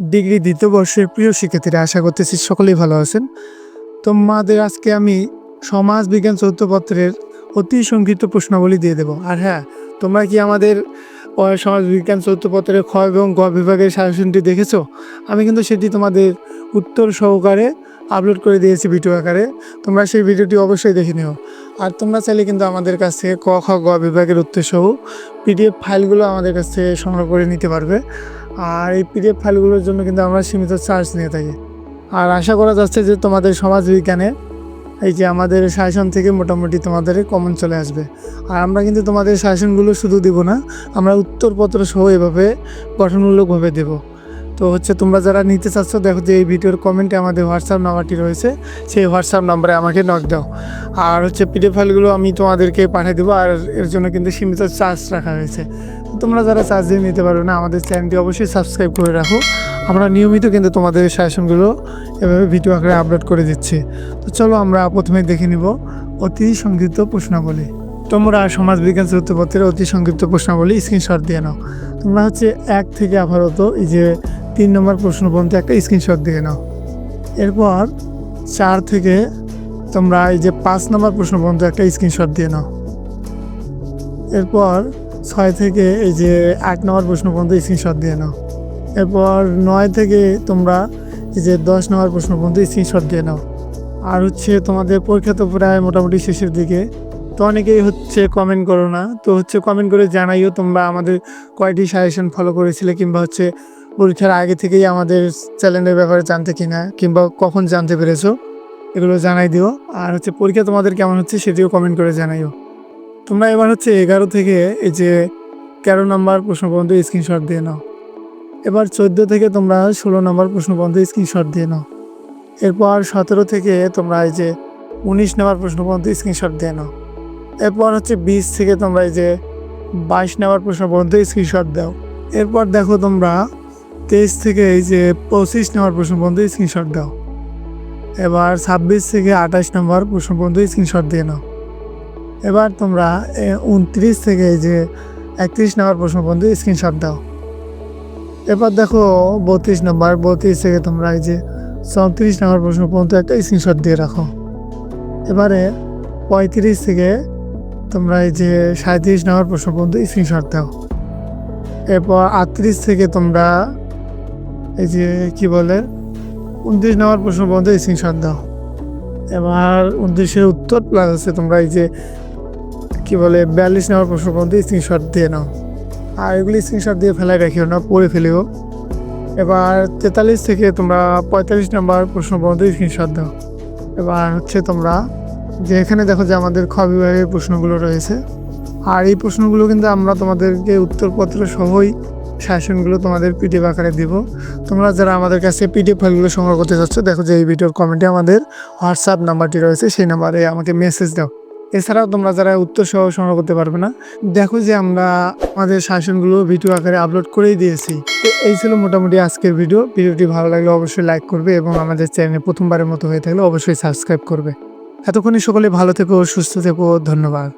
Degree দ্বিতীয় বর্ষের প্রিয় শিক্ষার্থীরা আশা করতেছি সকলেই ভালো আছেন। তোমাদের আজকে আমি সমাজ বিজ্ঞান চতুর্থ পত্রের অতি সংক্ষিপ্ত প্রশ্নাবলী দিয়ে দেবো। আর হ্যাঁ তোমরা কি আমাদের সমাজ বিজ্ঞান চতুর্থ পত্রের খ এবং গ বিভাগের সাজেশনটি দেখেছ? আমি কিন্তু সেটি তোমাদের উত্তর সহকারে আপলোড করে দিয়েছি ভিডিও আকারে। তোমরা সেই ভিডিওটি অবশ্যই দেখে নিও। আর তোমরা চাইলে কিন্তু আমাদের কাছ থেকে ক, খ, গ বিভাগের উত্তর সহ পিডিএফ ফাইলগুলো আমাদের কাছ থেকে সংগ্রহ করে নিতে পারবে। আর এই পিডিএফ ফাইলগুলোর জন্য কিন্তু আমরা সীমিত চার্জ নিয়ে থাকি। আর আশা করা যাচ্ছে যে তোমাদের সমাজ বিজ্ঞানে এই যে আমাদের শাসন থেকে মোটামুটি তোমাদের কমন চলে আসবে। আর আমরা কিন্তু তোমাদের শাসনগুলো শুধু দেব না, আমরা উত্তরপত্র সহ এভাবে গঠনমূলকভাবে দেব। তো হচ্ছে তোমরা যারা নিতে চাচ্ছ, দেখো যে এই ভিডিওর কমেন্টে আমাদের হোয়াটসঅ্যাপ নাম্বারটি রয়েছে, সেই হোয়াটসঅ্যাপ নাম্বারে আমাকে নক দাও। আর হচ্ছে পিডিএফ ফাইলগুলো আমি তোমাদেরকে পাঠিয়ে দেবো, আর এর জন্য কিন্তু সীমিত চার্জ রাখা হয়েছে। তোমরা যারা চার্জ দিয়ে নিতে পারো না, আমাদের চ্যানেলটি অবশ্যই সাবস্ক্রাইব করে রাখো। আমরা নিয়মিত কিন্তু তোমাদের সাজেশনগুলো এভাবে ভিডিও আকারে আপলোড করে দিচ্ছি। তো চলো আমরা প্রথমে দেখে নিব অতি সংক্ষিপ্ত প্রশ্নাবলী। তোমরা সমাজবিজ্ঞান চতুর্থ পত্রের অতি সংক্ষিপ্ত প্রশ্নাবলী স্ক্রিনশট দিয়ে নাও। তোমরা হচ্ছে এক থেকে আপাতত এই যে তিন নম্বর প্রশ্ন পর্যন্ত একটা স্ক্রিনশট দিয়ে নাও। এরপর চার থেকে তোমরা এই যে পাঁচ নম্বর প্রশ্ন পর্যন্ত একটা স্ক্রিনশট দিয়ে নাও। এরপর ছয় থেকে এই যে আট নম্বর প্রশ্ন পর্যন্ত স্ক্রিনশট দিয়ে নাও। এরপর নয় থেকে তোমরা এই যে দশ নম্বর প্রশ্ন পর্যন্ত স্ক্রিনশট দিয়ে নাও। আর হচ্ছে তোমাদের পরীক্ষা তো প্রায় মোটামুটি শেষের দিকে। তো অনেকেই হচ্ছে কমেন্ট করো না। তো হচ্ছে কমেন্ট করে জানাইও তোমরা আমাদের কয়টি সাজেশন ফলো করেছিলে কিংবা হচ্ছে পরীক্ষার আগে থেকেই আমাদের চ্যানেলের ব্যাপারে জানতে কিনা কিংবা কখন জানতে পেরেছ, এগুলো জানাই দিও। আর হচ্ছে পরীক্ষা তোমাদের কেমন হচ্ছে সেটিও কমেন্ট করে জানাইও। তোমরা এবার হচ্ছে এগারো থেকে এই যে তেরো নম্বর প্রশ্ন পর্যন্ত স্ক্রিনশট দিয়ে নাও। এবার চোদ্দ থেকে তোমরা ষোলো নম্বর প্রশ্ন পর্যন্ত স্ক্রিনশট দিয়ে নাও। এরপর সতেরো থেকে তোমরা এই যে উনিশ নম্বর প্রশ্ন পর্যন্ত স্ক্রিনশট দিয়ে নাও। এরপর হচ্ছে বিশ থেকে তোমরা এই যে বাইশ নম্বর প্রশ্ন পর্যন্ত স্ক্রিনশট দাও। এরপর দেখো তোমরা তেইশ থেকে এই যে পঁচিশ নম্বর প্রশ্ন পর্যন্ত স্ক্রিনশট দাও। এবার ছাব্বিশ থেকে আঠাশ নম্বর প্রশ্ন পর্যন্ত স্ক্রিনশট দিয়ে নাও। এবার তোমরা উনত্রিশ থেকে যে একত্রিশ নম্বর প্রশ্ন পর্যন্ত স্ক্রিনশট দাও। এবার দেখো বত্রিশ নম্বর, বত্রিশ থেকে তোমরা এই যে চৌত্রিশ নম্বর প্রশ্ন পর্যন্ত একটা স্ক্রিনশট দিয়ে রাখো। এবারে পঁয়ত্রিশ থেকে তোমরা এই যে সাঁত্রিশ নম্বর প্রশ্ন পর্যন্ত স্ক্রিনশট দাও। এরপর আটত্রিশ থেকে তোমরা এই যে কি বলে, উনত্রিশ নম্বর প্রশ্ন পর্যন্ত স্ক্রিনশট দাও। এবার উনত্রিশের উত্তর প্লাস আছে তোমরা এই যে কি বলে, বিয়াল্লিশ নম্বর প্রশ্ন পর্যন্ত স্ক্রিনশট দিয়ে নাও। আর এগুলি স্ক্রিনশট দিয়ে ফেলাই রাখিও না পড়ে ফেলিও। এবার তেতাল্লিশ থেকে তোমরা পঁয়তাল্লিশ নম্বর প্রশ্ন পর্যন্ত স্ক্রিনশট দাও। এবার হচ্ছে তোমরা যে এখানে দেখো যে আমাদের খ বিভাগের প্রশ্নগুলো রয়েছে। আর এই প্রশ্নগুলো কিন্তু আমরা তোমাদেরকে উত্তরপত্র সহই শাসনগুলো তোমাদের পিডিএফ আকারে দিব। তোমরা যারা আমাদের কাছে পিডিএফ ফাইলগুলো সংগ্রহ করতে চাচ্ছ, দেখো যে এই ভিডিওর কমেন্টে আমাদের হোয়াটসঅ্যাপ নাম্বারটি রয়েছে, সেই নাম্বারে আমাকে মেসেজ দাও। এছাড়াও তোমরা যারা উত্তর সহ সংগ্রহ করতে পারবে না, দেখো যে আমরা আমাদের শাসনগুলো ভিডিও আকারে আপলোড করেই দিয়েছি। তো এই ছিল মোটামুটি আজকের ভিডিও ভিডিওটি ভালো লাগলে অবশ্যই লাইক করবে এবং আমাদের চ্যানেলে প্রথমবারের মতো হয়ে থাকলে অবশ্যই সাবস্ক্রাইব করবে। এতক্ষণই সকলে ভালো থেকো, সুস্থ থেকো, ধন্যবাদ।